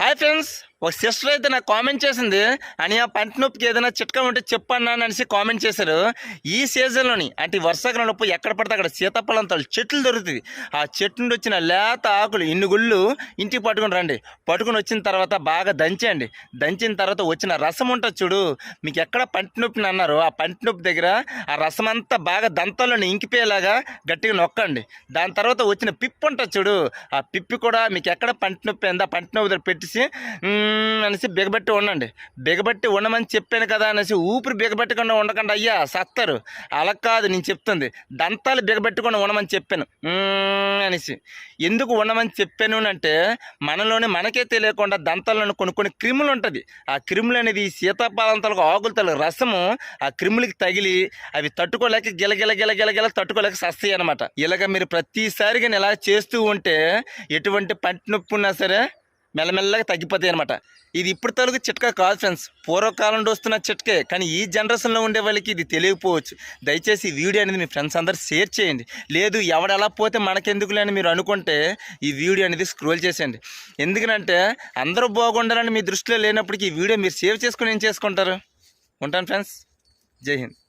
Hi friends ఒక sister అయితే నాకు కామెంట్ చేసింది అని ఆ పంట నొప్పికి ఏదైనా చిట్కా ఉంటే చెప్పన్నా అనేసి కామెంట్ చేశారు. ఈ సీజన్లోని అంటే ఈ ఎక్కడ పడితే అక్కడ సీతాఫలం సీతాఫలంతాలు చెట్లు దొరుకుతుంది ఆ చెట్టు నుండి వచ్చిన లేత ఆకులు ఇన్ని గుళ్ళు ఇంటికి పట్టుకుని రండి. పట్టుకుని వచ్చిన తర్వాత బాగా దంచేయండి. దంచిన తర్వాత వచ్చిన రసం ఉంటుంది చూడు మీకు ఎక్కడ పంట నొప్పిని అన్నారు ఆ పంట నొప్పి దగ్గర ఆ రసం అంతా బాగా దంతాలను ఇంకిపోయేలాగా గట్టిగా నొక్కండి. దాని తర్వాత వచ్చిన పిప్పు ఉంటుంది చూడు ఆ పిప్పి కూడా మీకు ఎక్కడ పంట నొప్పి ఉందా పంట నొప్పి దగ్గర పెట్టేసి అనేసి బిగబెట్టి ఉండండి. బిగబెట్టి ఉండమని చెప్పాను కదా అనేసి ఊపిరి బిగబెట్టకుండా ఉండకండి అయ్యా సత్తారు. అలా కాదు నేను చెప్తుంది. దంతాలు బిగబెట్టకుండా ఉండమని చెప్పాను. అనేసి. ఎందుకు ఉండమని చెప్పాను అంటే మనలోనే మనకే తెలియకుండా దంతాలను కొన్ని కొన్ని క్రిములు ఉంటుంది. ఆ క్రిములు అనేది ఈ ఆకులతలు రసము ఆ క్రిములకి తగిలి అవి తట్టుకోలేక గిలగిల గిలగిల గిల తట్టుకోలేక సస్తాయి అనమాట ఇలాగ మీరు ప్రతిసారిగా నేను ఇలా చేస్తూ ఉంటే ఎటువంటి పంట నొప్పి ఉన్నా సరే మెల్లమెల్లగా తగ్గిపోతాయి అనమాట ఇది ఇప్పుడు తలుగు చిట్కా కాదు ఫ్రెండ్స్. పూర్వకాలం నుండి వస్తున్న చిట్కే కానీ ఈ జనరేషన్లో ఉండే వాళ్ళకి ఇది తెలియకపోవచ్చు. దయచేసి ఈ వీడియో అనేది మీ ఫ్రెండ్స్ అందరు షేర్ చేయండి. లేదు ఎవడెలా పోతే మనకెందుకులే అని మీరు అనుకుంటే ఈ వీడియో అనేది స్క్రోల్ చేసేయండి. ఎందుకంటే అందరూ బాగుండాలని మీ దృష్టిలో లేనప్పటికీ ఈ వీడియో మీరు సేవ్ చేసుకుని ఏం చేసుకుంటారు? ఉంటాను ఫ్రెండ్స్. జై హింద్.